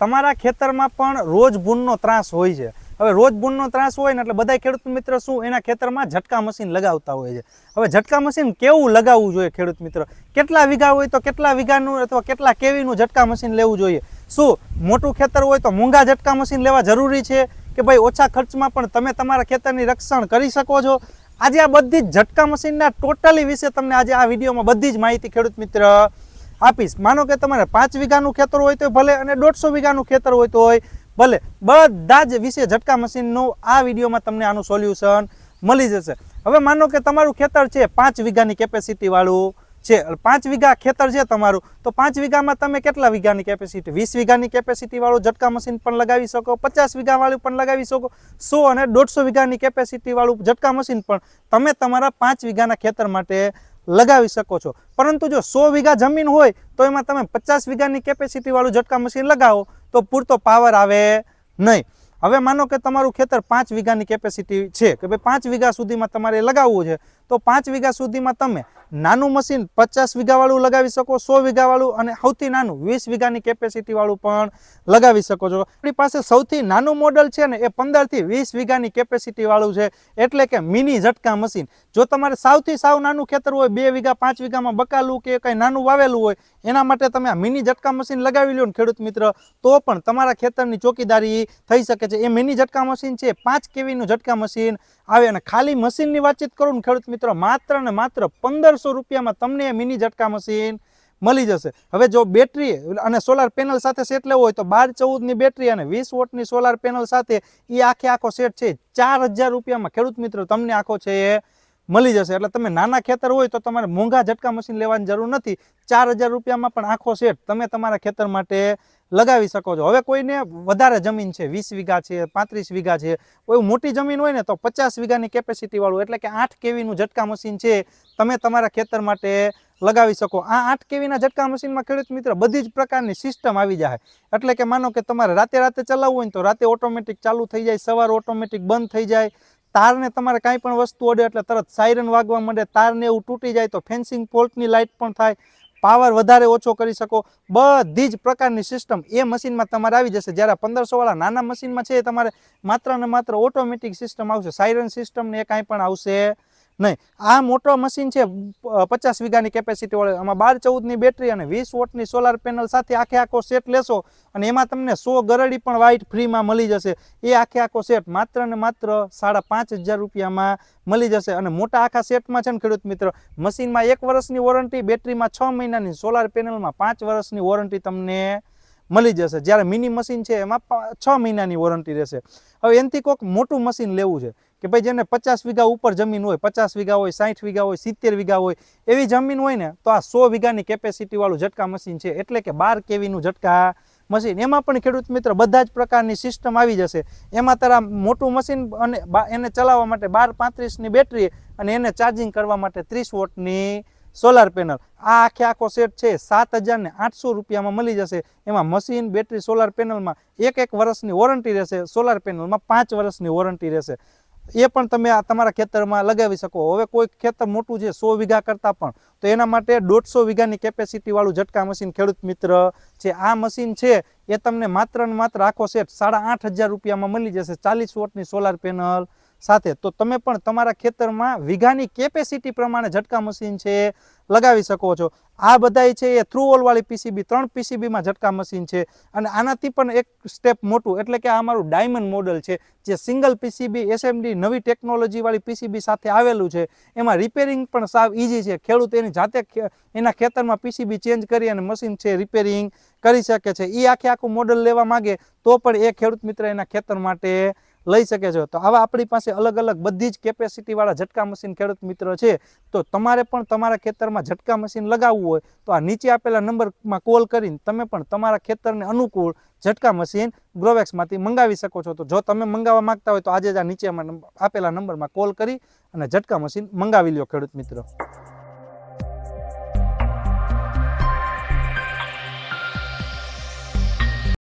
તમારા ખેતરમાં પણ રોજ ભૂનનો ત્રાસ હોય છે. હવે રોજ ભૂનનો ત્રાસ હોય ને એટલે બધા ખેડૂત મિત્ર શું એના ખેતરમાં ઝટકા મશીન લગાવતા હોય છે. હવે ઝટકા મશીન કેવું લગાવવું જોઈએ ખેડૂત મિત્ર? કેટલા વીઘા હોય તો કેટલા વીઘાનું અથવા કેટલા કેવીનું ઝટકા મશીન લેવું જોઈએ? શું મોટું ખેતર હોય તો મૂંગા ઝટકા મશીન લેવા જરૂરી છે? કે ભાઈ ઓછા ખર્ચમાં પણ તમે તમારા ખેતરની રક્ષણ કરી શકો છો? આજે આ બધી જ ઝટકા મશીનના ટોટલી વિશે તમને આજે આ વિડીયોમાં બધી જ માહિતી ખેડૂત મિત્ર આપીશ. માનો કે તમારે પાંચ વીઘાનું ખેતર હોય તો ભલે અને દોઢસો વીઘાનું ખેતર હોય તો હોય, ભલે. બધા જ વિશે ઝટકા મશીનનું આ વિડીયોમાં તમને આનું સોલ્યુશન મળી જશે. હવે માનો કે તમારું ખેતર છે પાંચ વીઘાની કેપેસિટીવાળું છે. પાંચ વીઘા ખેતર છે તમારું, તો પાંચ વીઘામાં તમે કેટલા વીઘાની કેપેસિટી વીસ વીઘાની કેપેસિટીવાળું ઝટકા મશીન પણ લગાવી શકો, પચાસ વીઘાવાળું પણ લગાવી શકો, સો અને દોઢસો વીઘાની કેપેસિટીવાળું ઝટકા મશીન પણ તમે તમારા પાંચ વીઘાના ખેતર માટે લગાવી શકો છો. પરંતુ જો સો વીઘા જમીન હોય, તો એમાં તમે પચાસ વીઘાની કેપેસિટીવાળું ઝટકા મશીન લગાવો, તો પૂરતો પાવર આવે નહીં. હવે માનો કે તમારું ખેતર પાંચ વીઘાની કેપેસિટી છે કે ભાઈ પાંચ વીઘા સુધીમાં તમારે લગાવવું છે, તો પાંચ વીઘા સુધીમાં તમે નાનું મશીન પચાસ વીઘાવાળું લગાવી શકો, સો વીઘાવાળું અને સૌથી નાનું વીસ વીઘાની કેપેસિટીવાળું પણ લગાવી શકો છો. આપણી પાસે સૌથી નાનું મોડલ છે ને એ પંદરથી વીસ વીઘાની કેપેસિટીવાળું છે, એટલે કે મિની ઝટકા મશીન જો તમારે સાવથી સાવ નાનું ખેતર હોય, બે વીઘા, પાંચ વીઘામાં બકાલું કે કંઈ નાનું વાવેલું હોય, એના માટે તમે આ મિની ઝટકા મશીન લગાવી લો ને ખેડૂત મિત્ર, તો પણ તમારા ખેતરની ચોકીદારી થઈ શકે છે. એ મિની ઝટકા મશીન છે, પાંચ કેવીનું ઝટકા મશીન આવે અને ખાલી મશીનની વાતચીત કરું ને ખેડૂત મિત્રો, માત્ર ને માત્ર પંદરસો રૂપિયામાં તમને એ મિની ઝટકા મશીન મળી જશે. હવે જો બેટરી અને સોલાર પેનલ સાથે સેટ લેવો હોય તો બાર ચૌદની બેટરી અને વીસ વોટની સોલાર પેનલ સાથે એ આખે આખો સેટ છે, ચાર હજાર રૂપિયામાં ખેડૂત મિત્રો તમને આખો છે એ મળી જશે. એટલે તમે નાના ખેતર હોય તો તમારે મોંઘા ઝટકા મશીન લેવાની જરૂર નથી. ચાર હજાર રૂપિયામાં પણ આખો સેટ તમે તમારા ખેતર માટે લગાવી શકો છો. હવે કોઈને વધારે જમીન છે, વીસ વીઘા છે, પાંત્રીસ વીઘા છે, કોઈ મોટી જમીન હોય ને તો પચાસ વીઘાની કેપેસિટીવાળું એટલે કે આઠ કેવીનું ઝટકા મશીન છે, તમે તમારા ખેતર માટે લગાવી શકો. આ આઠ કેવીના ઝટકા મશીનમાં ખેડૂત મિત્ર બધી જ પ્રકારની સિસ્ટમ આવી જાય. એટલે કે માનો કે તમારે રાતે રાતે ચલાવવું હોય તો રાતે ઓટોમેટિક ચાલુ થઈ જાય, સવાર ઓટોમેટિક બંધ થઈ જાય. તારને તમારે કાંઈ પણ વસ્તુ અડે એટલે તરત સાયરન વાગવા માંડે, તારને એવું તૂટી જાય તો ફેન્સિંગ પોલ્ટની લાઇટ પણ થાય. પાવર વધારે ઓછો કરી શકો. બધી જ પ્રકારની સિસ્ટમ એ મશીનમાં તમારે આવી જશે. જ્યારે પંદરસો વાળા નાના મશીનમાં છે તમારે માત્ર ને માત્ર ઓટોમેટિક સિસ્ટમ આવશે. સાયરન સિસ્ટમ ને એ કાંઈ પણ આવશે. નહીં, આ મોટો મશીન છે પચાસ વીઘાની કેપેસિટી વાળો. આમાં બાર ચૌદની બેટરી અને વીસ વોટની સોલાર પેનલ સાથે આખે આખો સેટ લેશો અને એમાં તમને સો ગરડી પણ વાઇટ ફ્રીમાં મળી જશે. એ આખે આખો સેટ માત્ર ને માત્ર સાડા પાંચ હજાર રૂપિયામાં મળી જશે. અને મોટા આખા સેટમાં છે ને ખેડૂત મિત્ર, મશીનમાં એક વર્ષની વોરંટી બેટરીમાં છ મહિનાની સોલાર પેનલમાં પાંચ વર્ષની વોરંટી તમને મળી જશે. જ્યારે મિની મશીન છે, એમાં છ મહિનાની વોરંટી રહેશે. હવે એનાથી કોઈક મોટું મશીન લેવું છે. કે ભાઈ જેને પચાસ વીઘા ઉપર જમીન હોય, પચાસ વીઘા હોય સાઠ વીઘા હોય, સિત્તેર વીઘા હોય, એવી જમીન હોય ને, તો આ સો વીઘાની કેપેસિટીવાળું ઝટકા મશીન છે. એટલે કે બાર કેવીનું ઝટકા મશીન એમાં પણ ખેડૂત મિત્ર બધા જ પ્રકારની સિસ્ટમ આવી જશે. એમાં તારા મોટું મશીન અને એને ચલાવવા માટે બાર પાંત્રીસની બેટરી અને એને ચાર્જિંગ કરવા માટે ત્રીસ વોટની સોલાર પેનલ આ આખે આખો સેટ છે, સાત હજારને આઠસો રૂપિયામાં મળી જશે. એમાં મશીન બેટરી સોલાર પેનલમાં એક એક વર્ષની વોરંટી રહેશે. સોલાર પેનલમાં પાંચ વર્ષની વોરંટી રહેશે. એ પણ તમે આ તમારા ખેતરમાં લગાવી શકો. હવે કોઈ ખેતર મોટું છે, સો વીઘા કરતાં પણ, તો એના માટે દોઢસો વીઘાની કેપેસિટીવાળું ઝટકા મશીન ખેડૂત મિત્ર છે. આ મશીન છે, એ તમને માત્ર ને માત્ર આખો સેટ સાડા આઠ હજાર રૂપિયામાં મળી જશે. ચાલીસ વોટની સોલાર પેનલ સાથે. તો તમે પણ તમારા ખેતરમાં વીઘાની કેપેસિટી પ્રમાણે ઝટકા મશીન છે લગાવી શકો છો. આ બધાય છે એ થ્રુ વાળી પીસીબી ત્રણ પીસીબીમાં ઝટકા મશીન છે. અને આનાથી પણ એક સ્ટેપ મોટું, એટલે કે આ અમારું ડાયમંડ મોડલ છે, જે સિંગલ પીસીબી એસએમડી નવી ટેકનોલોજીવાળી પીસીબી સાથે આવેલું છે. એમાં રિપેરિંગ પણ સાવ ઇઝી છે. ખેડૂત એની જાતે એના ખેતરમાં પીસીબી ચેન્જ કરી અને મશીન છે રિપેરિંગ કરી શકે છે. એ આખે આખું મોડલ લેવા માંગે તો પણ એ ખેડૂત મિત્ર એના ખેતર માટે લઈ શકે છે. તો આવા આપણી પાસે અલગ અલગ બધી જ કેપેસિટીવાળા ઝટકા મશીન ખેડૂત મિત્રો છે. તો તમારે પણ તમારા ખેતરમાં ઝટકા મશીન લગાવવું હોય તો આ નીચે આપેલા નંબરમાં કોલ કરીને તમે પણ તમારા ખેતરને અનુકૂળ ઝટકા મશીન ગ્રોવેક્સમાંથી મંગાવી શકો છો. તો જો તમે મંગાવવા માંગતા હોય તો આજે જ આ નીચે આપેલા નંબરમાં કોલ કરી અને ઝટકા મશીન મંગાવી લ્યો ખેડૂત મિત્રો.